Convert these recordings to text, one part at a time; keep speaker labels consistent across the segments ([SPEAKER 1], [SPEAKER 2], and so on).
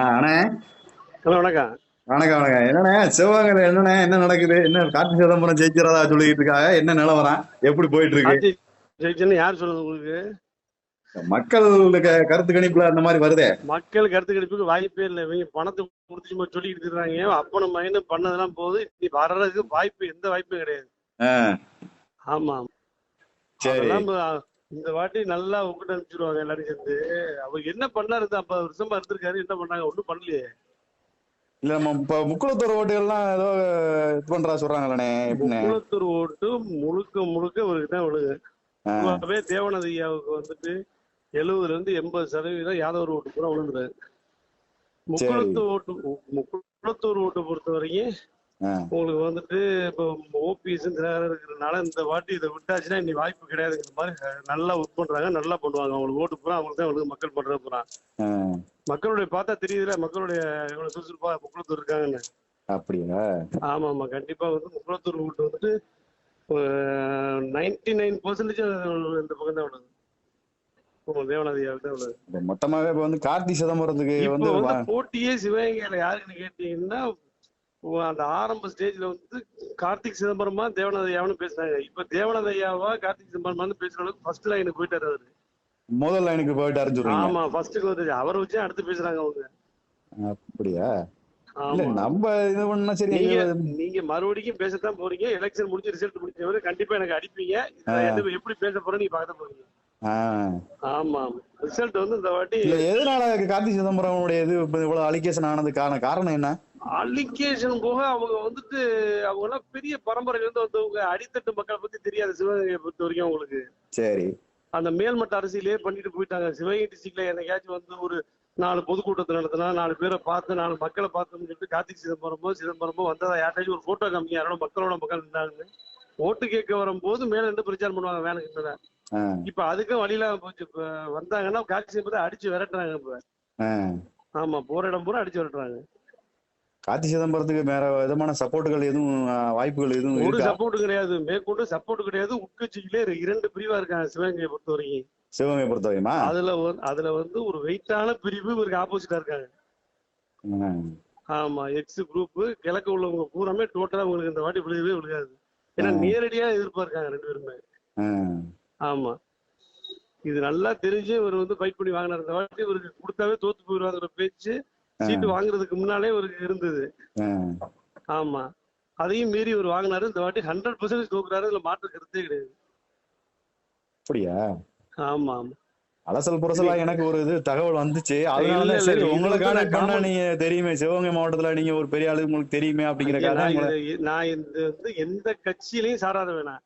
[SPEAKER 1] அண்ணே.
[SPEAKER 2] ஹலோ வணக்கம்.
[SPEAKER 1] வணக்கம் வணக்கம். என்னண்ணே சிவகங்கை என்னண்ணே? என்ன நடக்குது? என்ன கார்த்தி சிதம்பரம் ஜெயிக்கிறதா சொல்லிட்டு இருக்காங்க. என்ன நிலவரம் எப்படி போயிட்டு இருக்கு?
[SPEAKER 2] ஜெயிச்சுன்னு யார் சொல்றது உங்களுக்கு?
[SPEAKER 1] மக்கள் கருத்து கணிப்புல அந்த மாதிரி வருதே.
[SPEAKER 2] மக்கள் கருத்து கணிப்புக்கு வாய்ப்பே இல்லை. இவங்க பணத்தை கொடுத்து சும்மா சொல்லிக்கிட்டு இருக்காங்க. அப்பன மைண்ட் பண்ணதெல்லாம் போது நீ வர்றதுக்கு வாய்ப்பு எந்த வாய்ப்பும் கிடையாது. ஆமா
[SPEAKER 1] சரி.
[SPEAKER 2] இந்த வாட்டி நல்லா உங்ககிட்ட அனுப்பிச்சிருவாங்க எல்லாரும் சேர்ந்து. அவர் என்ன பண்ணாரு இந்த ஐம்பது வருஷமா இருந்திருக்காரு என்ன பண்ணாங்க? ஒண்ணும் பண்ணலையே.
[SPEAKER 1] இல்ல நம்ம இப்ப முக்குளத்தூர் ஓட்டுகள்லாம் ஏதோ இது பண்றா சொல்றாங்களே
[SPEAKER 2] முக்குளத்தூர் ஓட்டு முழுக்க முழுக்க இவருக்கு தான் விழுது ஐயாவுக்கு வந்துட்டு எழுபதுல இருந்து எண்பது சதவீதம் யாதவர் ஓட்டு பூரா விழுந்துறாரு முக்குளத்தூர் ஓட்டு முக்குளத்தூர் ஓட்டை பொறுத்த வரைக்கும் உங்களுக்கு வந்துட்டு இப்போ ஓபிஎஸ் இருக்கிறதுனால இந்த வாட்டி இதை விட்டாச்சுன்னா இனி வாய்ப்பு கிடையாதுங்கிற மாதிரி நல்லா ஒர்க் பண்றாங்க நல்லா பண்ணுவாங்க. அவங்களுக்கு ஓட்டு பூரா அவங்களுக்கு தான் அவங்களுக்கு மக்கள் பண்றது பூரா.
[SPEAKER 1] ஆ,
[SPEAKER 2] மக்களுடைய பார்த்தா தெரியுதுல மக்களுடைய எவ்வளவு சுறுசுறுப்பா முக்குளத்தூர் இருக்காங்கன்னு.
[SPEAKER 1] அப்படியா?
[SPEAKER 2] ஆமா ஆமா. கண்டிப்பா வந்து முக்குளத்தூர் ஓட்டு வந்துட்டு நைன்டி நைன் பர்சன்டேஜ் இந்த பக்கம் தான் விடுது
[SPEAKER 1] மொத்தமாவே இப்ப வந்து கார்த்தி சிதம்பரத்துக்கு வந்து
[SPEAKER 2] போட்டியே சிவகங்கையில யாருக்குன்னு கேட்டீங்கன்னா அந்த ஆரம்ப ஸ்டேஜ்ல வந்து கார்த்திக் சிதம்பரமா தேவநாத ஐயாவும் பேசுனாங்க இப்ப தேவநாத ஐயாவா கார்த்திக் சிதம்பரமான்னு பேசுற அளவுக்கு ஃபர்ஸ்ட் லைனுக்கு போயிட்டாரு அவரு.
[SPEAKER 1] முதல் லைனுக்கு போயிட்டாருன்னு சொல்றீங்க.
[SPEAKER 2] ஆமா வந்து அவரை வச்சு அடுத்து பேசுறாங்க அவங்க.
[SPEAKER 1] அப்படியா? இல்ல நம்ம இது பண்ணா சரி
[SPEAKER 2] நீங்க மறுபடியும் பேசத்தான் போறீங்க. எலெக்ஷன் முடிஞ்சு ரிசல்ட் முடிஞ்சவரை கண்டிப்பா எனக்கு அடிப்பீங்க. எப்படி பேச போறேன்னு நீங்க பார்க்க போறீங்க. ஆமா ரிசல்ட் வந்து இந்த வாட்டி
[SPEAKER 1] எதனால கார்த்தி சிதம்பரமுடைய இது இப்ப இவ்வளவு அலிகேஷன் ஆனதுக்கான காரணம் என்ன?
[SPEAKER 2] அலிகேஷன் போக அவங்க வந்துட்டு அவங்க எல்லாம் பெரிய பரம்பரையில இருந்து வந்தவங்க அடித்தட்டு மக்களை பத்தி தெரியாது சிவகங்கையை பொறுத்த வரைக்கும் அவங்களுக்கு.
[SPEAKER 1] சரி.
[SPEAKER 2] அந்த மேல்மட்ட அரசியலே பண்ணிட்டு போயிட்டாங்க. சிவகங்கை டிஸ்ட்ரிக்ட்ல என்னைக்காச்சும் வந்து ஒரு நாலு பொதுக்கூட்டத்தை நடத்தினா நாலு பேரை பார்த்து நாலு மக்களை பார்த்தோம்னு சொல்லிட்டு கார்த்திக் சிதம்பரமோ சிதம்பரமோ வந்ததா? யார்ட்டாச்சும் ஒரு போட்டோ காமிங்க. யாரோட மக்களோட மக்கள் இருந்தாங்க ஓட்டு கேட்க வரும்போது மேல இருந்து பிரச்சாரம் பண்ணுவாங்க வேலைக்கு
[SPEAKER 1] ஆ,
[SPEAKER 2] இப்ப அதுக்கும் வழியில போச்சு. இப்ப வந்தாங்கன்னா கார்த்திக் சிதம்பரத்தை அடிச்சு விரட்டுறாங்க இப்ப. ஆமா போற இடம் பூரா அடிச்சு விரட்டுறாங்க.
[SPEAKER 1] கார்த்தி சிதம்பரத்துக்கு வேற விதமான சப்போர்ட்டுகள் எதுவும் வாய்ப்புகள் எதுவும்
[SPEAKER 2] ஒரு சப்போர்ட் கிடையாது. மேற்கொண்டு சப்போர்ட் கிடையாது. உட்கட்சிகளே இரண்டு பிரிவா இருக்காங்க சிவகங்கையை பொறுத்த வரைக்கும்
[SPEAKER 1] சிவகங்கை பொறுத்த
[SPEAKER 2] அதுல அதுல வந்து ஒரு வெயிட்டான பிரிவு இவருக்கு ஆப்போசிட்டா இருக்காங்க. ஆமா எக்ஸ் குரூப் கிழக்கு உள்ளவங்க பூராமே டோட்டலா உங்களுக்கு இந்த வாட்டி விழுகவே விழுகாது. ஏன்னா. நேரடியா எதிர்பார்க்காங்க ரெண்டு பேருமே. ஆமா. இது நல்லா தெரிஞ்சு இவர் வந்து ஃபைட் பண்ணி வாங்கினார். இந்த வாட்டி இவருக்கு கொடுத்தாவே தோத்து போயிடுவாங்கிற பேச்சு சீட்டு வாங்குறதுக்கு முன்னாலே இவருக்கு இருந்தது. ஆமா. அதையும் மீறி இவர் வாங்கினாரு. இந்த வாட்டி ஹண்ட்ரட் பர்சன்டேஜ் தோக்குறாரு. இதுல மாற்று கருத்தே கிடையாது.
[SPEAKER 1] அப்படியா?
[SPEAKER 2] ஆமா ஆமா.
[SPEAKER 1] அலசல் புரசலா எனக்கு ஒரு இது தகவல் வந்துச்சு. அதனால சரி
[SPEAKER 2] இது
[SPEAKER 1] உங்களை
[SPEAKER 2] வந்து
[SPEAKER 1] கான்டாக்ட்
[SPEAKER 2] நான்
[SPEAKER 1] பண்ணா நீங்க தெரியுமே. சிவகங்கை மாவட்டத்துல நீங்க ஒரு பெரிய ஆளு உங்களுக்கு தெரியுமே அப்படிங்கறக்காக தான்
[SPEAKER 2] நான் இந்த வந்து எந்த கட்சியிலையும் சாராத வேணாம்.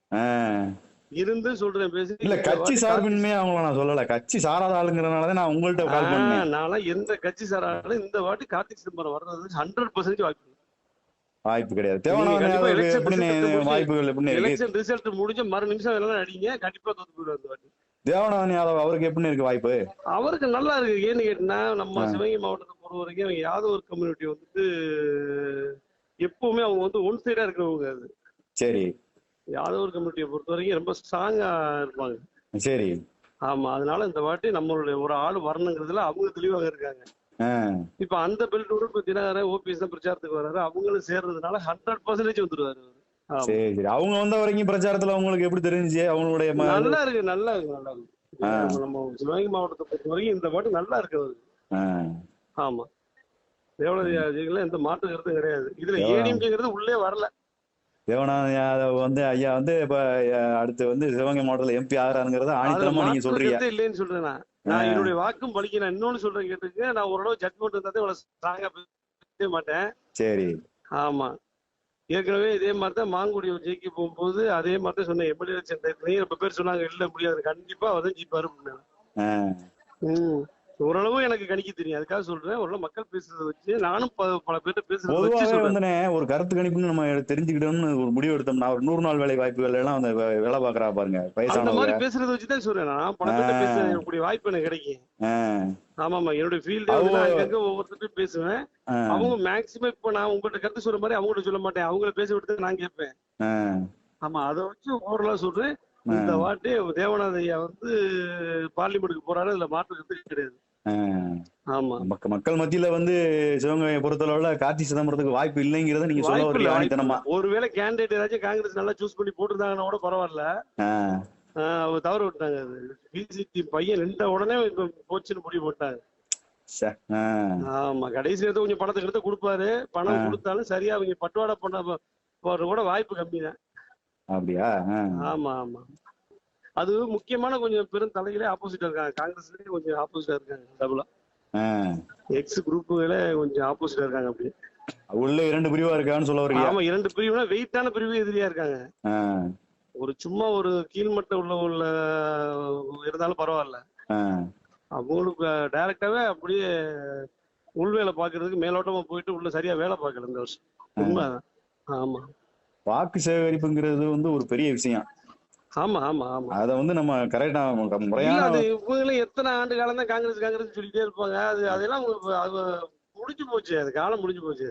[SPEAKER 2] இருந்து சொல்றேன் பேசி
[SPEAKER 1] இல்ல கட்சி சார்பின்மே அவங்கள நான் சொல்லல. கட்சி சாராத ஆளுங்கிறனாலதான் நான் உங்கள்ட்ட கால் பண்ணேன்.
[SPEAKER 2] நான்லாம் எந்த கட்சி சாராலும் இந்த வாட்டி கார்த்திக் சிதம்பரம் வர்றது ஹண்ட்ரட் பர்சன்டேஜ் வாய்ப்பு
[SPEAKER 1] வாய்ப்பு கிடையாது. வாய்ப்புகள் இருக்கு?
[SPEAKER 2] எலெக்ஷன் ரிசல்ட் முடிஞ்ச மறு நிமிஷம் எல்லாம் அடிங்க கண்டிப்பா தோத்து போயிடுவார் இந்த வாட்டி.
[SPEAKER 1] தேவநாதன் யாதவ் அவருக்கு எப்படி இருக்கு வாய்ப்பு?
[SPEAKER 2] அவருக்கு நல்லா இருக்கு. ஏன்னு கேட்டீங்கன்னா நம்ம. சிவகங்கை மாவட்டத்தை பொறுத்த வரைக்கும் அவங்க யாதவ கம்யூனிட்டி வந்துட்டு எப்பவுமே அவங்க வந்து ஒன் சைடா இருக்கிறவங்க அது.
[SPEAKER 1] சரி.
[SPEAKER 2] யாதவர் கம்யூனிட்டியை பொறுத்த வரைக்கும் ரொம்ப ஸ்ட்ராங்கா இருப்பாங்க.
[SPEAKER 1] சரி.
[SPEAKER 2] ஆமா அதனால இந்த வாட்டி நம்மளுடைய ஒரு ஆள் வரணுங்கிறதுல அவங்க தெளிவாக இருக்காங்க. இப்ப அந்த பெல்ட் இப்ப தினகரன் ஓபிஎஸ் தான் பிரச்சாரத்துக்கு வர்றாரு அவங்களும் சேர்றதுனால ஹண்ட்ரட் பர்சன்டேஜ் வந்துருவாரு.
[SPEAKER 1] சரி சரி. அவங்க வந்த வரைக்கும் பிரச்சாரத்துல உங்களுக்கு எப்படி தெரிஞ்சுச்சு? அவங்களுடைய
[SPEAKER 2] நல்லா இருக்கு நல்லா இருக்கு நல்லா இருக்கு. நம்ம- சிவகங்கை மாவட்டத்தை பொறுத்த வரைக்கும் இந்த பாட்டு நல்லா இருக்கு ஆமா. தேவனதியாஜிகள எந்த மாற்று கருத்தும் கிடையாது. இதுல ஏடிஎம்கேங்கிறது உள்ளே வரல.
[SPEAKER 1] தேவநாதன் யாதவ் வந்து ஐயா வந்து இப்ப அடுத்து வந்து சிவகங்கை மாவட்டத்துல எம்பி ஆகிறாருங்கிறத
[SPEAKER 2] அதுல
[SPEAKER 1] ஆணித்தனமா நீங்க சொல்றீங்க.
[SPEAKER 2] இல்லைன்னு சொல்றேன் நான். என்னுடைய வாக்கும் பலிக்க நான் இன்னொன்னு சொல்றேன் கேட்டுக்க நான் ஓரளவு ஜட்மெண்ட் இருந்தா இவ்வளவு ஸ்ட்ராங்கா பேச மாட்டேன்.
[SPEAKER 1] சரி.
[SPEAKER 2] ஆமா. ஏற்கனவே இதே மாதிரி தான் மாங்குடி ஜெயிக்க போகும்போது அதே மாதிரி தான் சொன்னேன் எம்எல்ஏ டைப்லயும் ரொம்ப பேர் சொன்னாங்க. இல்ல முடியாது. கண்டிப்பா அவர் ஜெயிப்பாரு ம். ஓரளவு எனக்கு கணிக்க தெரியும். அதுக்காக சொல்றேன். ஓரளவு மக்கள் பேசுறத வச்சு நானும் பல பேர்ட்ட பேசுறத
[SPEAKER 1] வந்துனே ஒரு கருத்து கணிப்புன்னு நம்ம தெரிஞ்சுக்கிட்டோம்னு ஒரு முடிவு எடுத்தோம்னா ஒரு நூறு நாள் வேலை வாய்ப்புகள் எல்லாம் அந்த வேலை பாக்குறா பாருங்க.
[SPEAKER 2] அந்த மாதிரி பேசுறத வச்சு தான் சொல்றேன் நான். பல பேர்ட்ட. பேசுறேன். எனக்கு வாய்ப்பு எனக்கு கிடைக்கும்.
[SPEAKER 1] ஆ,
[SPEAKER 2] ஆமாமா என்னுடைய ஃபீல்டே வந்து நான் அங்கங்க ஒவ்வொருத்தர்ட்டும் பேசுவேன். அவங்க மேக்சிமம் இப்ப நான் உங்கள்ட்ட கருத்து சொல்ற மாதிரி அவங்கள்ட்ட சொல்ல மாட்டேன். அவங்கள பேச விட்டு நான் கேட்பேன். ஆமா. அதை வச்சு ஓரளவு சொல்றேன். இந்த வாட்டி தேவநாத ஐயா வந்து பார்லிமெண்ட்டுக்கு போறாரு அதுல மாற்று கிடையாது. ஆமா.
[SPEAKER 1] மக்க- மக்கள் மத்தியில வந்து சிவகங்கையை பொறுத்தளவுல கார்த்தி சிதம்பரத்துக்கு வாய்ப்பு இல்லைங்கிறத நீங்க சொல்ல
[SPEAKER 2] வாய்ப்பு
[SPEAKER 1] ஆணித்தனமா.
[SPEAKER 2] ஒருவேளை கேண்டிடேட் ஏதாச்சும் காங்கிரஸ் நல்லா சூஸ் பண்ணி போட்டிருந்தாங்கன்னா கூட பரவாயில்ல. அவங்க தவறு விட்டாங்க அது. பிசிடி பையன் நின்ற உடனே போச்சுன்னு முடிவு போட்டாங்க. ஆமா கடைசி நேரத்துல கொஞ்சம் பணத்தை எடுத்து கொடுப்பாரு. பணம். கொடுத்தாலும் சரியா அவங்க பட்டுவாடா பண்ண போ- போறது கூட வாய்ப்பு கம்மி தான்
[SPEAKER 1] அப்படியா.
[SPEAKER 2] ஆமா ஆமா. அது முக்கியமான கொஞ்சம் பெரும் தலைகளே ஆப்போசிட்டா இருக்காங்க. காங்கிரஸ்லயே கொஞ்சம் ஆப்போசிட்டா இருக்காங்க டபுளா. எக்ஸ் குரூப்புகளே கொஞ்சம் ஆப்போசிட்டா இருக்காங்க அப்படி
[SPEAKER 1] உள்ள இரண்டு பிரிவா இருக்கான்னு சொல்ல வரீங்க
[SPEAKER 2] ஆமா இரண்டு பிரிவுனா வெயிட்டான பிரிவு எதிரியா இருக்காங்க. ஒரு சும்மா ஒரு கீழ்மட்ட உள்ள உள்ள இருந்தாலும் பரவாயில்ல. அவங்களுக்கு டைரக்டாவே அப்படியே உள்வேலை பாக்குறதுக்கு மேலோட்டமா போயிட்டு உள்ள சரியா வேலை பார்க்கல இந்த வருஷம். உண்மைதான். ஆமா.
[SPEAKER 1] வாக்கு சேகரிப்புங்கிறது வந்து ஒரு பெரிய விஷயம்.
[SPEAKER 2] ஆமா ஆமா ஆமா.
[SPEAKER 1] அத வந்து நம்ம கரெக்டா முறையான
[SPEAKER 2] அது இவங்களும் எத்தனை ஆண்டு காலம் தான் காங்கிரஸ் காங்கிரஸ் சொல்லிட்டே இருப்பாங்க. அது அதெல்லாம் அது முடிஞ்சு போச்சு. அது காலம் முடிஞ்சு போச்சு.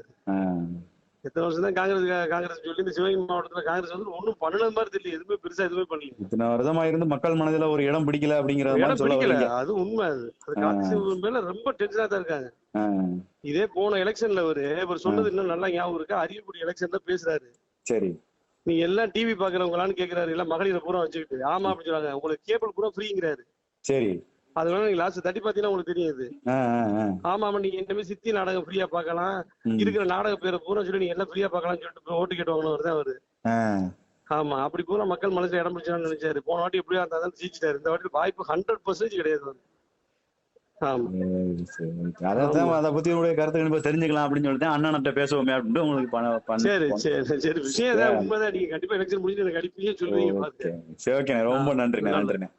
[SPEAKER 2] எத்தனை வருஷம் தான் காங்கிரஸ் காங்கிரஸ் சொல்லி இந்த சிவகங்கை மாவட்டத்துல காங்கிரஸ் வந்து ஒண்ணும் பண்ணது மாதிரி தெரியல. எதுவுமே பெருசா எதுவுமே பண்ணல.
[SPEAKER 1] இத்தனை வருடமா இருந்து மக்கள் மனதில ஒரு இடம் பிடிக்கல அப்படிங்கறத மாதிரி
[SPEAKER 2] இடம்
[SPEAKER 1] சொல்ல
[SPEAKER 2] பிடிக்கல. அது உண்மை அது. காங்கிரஸ் மேல ரொம்ப டென்ஷனா தான் இருக்காங்க. இதே போன எலெக்ஷன்ல அவரு இவர் சொன்னது இன்னும் நல்லா ஞாபகம் இருக்கு? அரியக்குடி எலெக்ஷன்ல பேசுறாரு.
[SPEAKER 1] சரி.
[SPEAKER 2] நீங்க எல்லாம் டிவி பாக்குறவங்களான்னு கேக்குறாரு. எல்லாம் மகளிரை பூரா வச்சுக்கிட்டு. ஆமா அப்படின்னு சொல்றாங்க. உங்களுக்கு கேபிள் பூரா ஃப்ரீங்கிறாரு
[SPEAKER 1] சரி.
[SPEAKER 2] அது வேணா நீங்க லாஸ்ட் தட்டி பாத்தீங்கன்னா உங்களுக்கு தெரியுது. ஆமா ஆமா. நீங்க இனிமே சித்தி நாடகம் ஃப்ரீயா பார்க்கலாம்.
[SPEAKER 1] ம்.
[SPEAKER 2] இருக்கிற நாடக பேரை பூரா சொல்லி நீங்க எல்லாம் ஃப்ரீயா பார்க்கலாம்னு சொல்லிட்டு ஓட்டு கேட்டு வாங்கினவர் தான் அவரு. ஆமா. அப்படி பூரா மக்கள் மனசுல இடம் பிடிச்சான்னு நினைச்சாரு. போன வாட்டி எப்படியா இருந்தா தான் ஜெயிச்சிட்டாரு. இந்த வாட்டி வாய்ப்பு ஹண்ட்ரட் பர்சன்டேஜ் கிடையாது அவருக்கு. ஆமா
[SPEAKER 1] சரி, சரி. அதான் அதை பத்தி உங்களுடைய கருத்து கணிப்பை தெரிஞ்சுக்கலாம் அப்படின்னு சொல்லிட்டு அண்ணன்கிட்ட பேசுவோமே அப்படின்ட்டு உங்களுக்கு
[SPEAKER 2] சரி சரி சரி. விஷயம் உண்மைதான். நீங்க கண்டிப்பா எலெக்ஷன் முடிஞ்சு எனக்கு சொல்லுவீங்க
[SPEAKER 1] சரி ஓகே. ரொம்ப நன்றிண்ணே. நன்றிண்ணே.